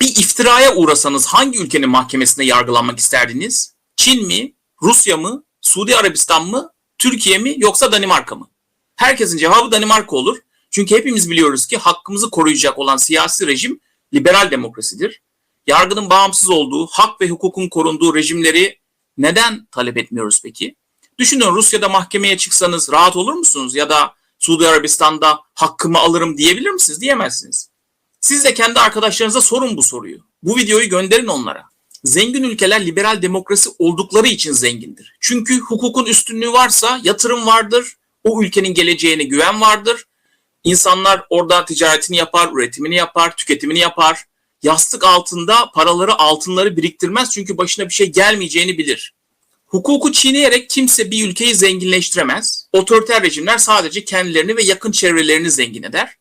Bir iftiraya uğrasanız hangi ülkenin mahkemesinde yargılanmak isterdiniz? Çin mi, Rusya mı, Suudi Arabistan mı, Türkiye mi yoksa Danimarka mı? Herkesin cevabı Danimarka olur. Çünkü hepimiz biliyoruz ki hakkımızı koruyacak olan siyasi rejim liberal demokrasidir. Yargının bağımsız olduğu, hak ve hukukun korunduğu rejimleri neden talep etmiyoruz peki? Düşünün Rusya'da mahkemeye çıksanız rahat olur musunuz? Ya da Suudi Arabistan'da hakkımı alırım diyebilir misiniz? Diyemezsiniz. Siz de kendi arkadaşlarınıza sorun bu soruyu. Bu videoyu gönderin onlara. Zengin ülkeler liberal demokrasi oldukları için zengindir. Çünkü hukukun üstünlüğü varsa yatırım vardır, o ülkenin geleceğine güven vardır. İnsanlar orada ticaretini yapar, üretimini yapar, tüketimini yapar. Yastık altında paraları, altınları biriktirmez çünkü başına bir şey gelmeyeceğini bilir. Hukuku çiğneyerek kimse bir ülkeyi zenginleştiremez. Otoriter rejimler sadece kendilerini ve yakın çevrelerini zengin eder.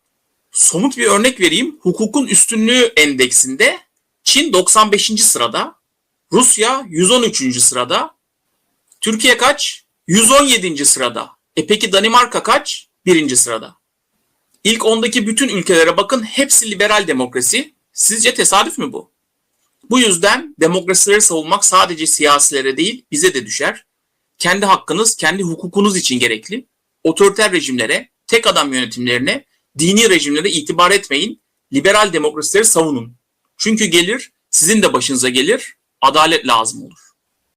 Somut bir örnek vereyim. Hukukun üstünlüğü endeksinde Çin 95. sırada, Rusya 113. sırada, Türkiye kaç? 117. sırada. E peki Danimarka kaç? 1. sırada. İlk 10'daki bütün ülkelere bakın hepsi liberal demokrasi. Sizce tesadüf mü bu? Bu yüzden demokrasileri savunmak sadece siyasilere değil bize de düşer. Kendi hakkınız, kendi hukukunuz için gerekli. Otoriter rejimlere, tek adam yönetimlerine, dini rejimlere itibar etmeyin. Liberal demokrasileri savunun. Çünkü gelir, sizin de başınıza gelir, adalet lazım olur.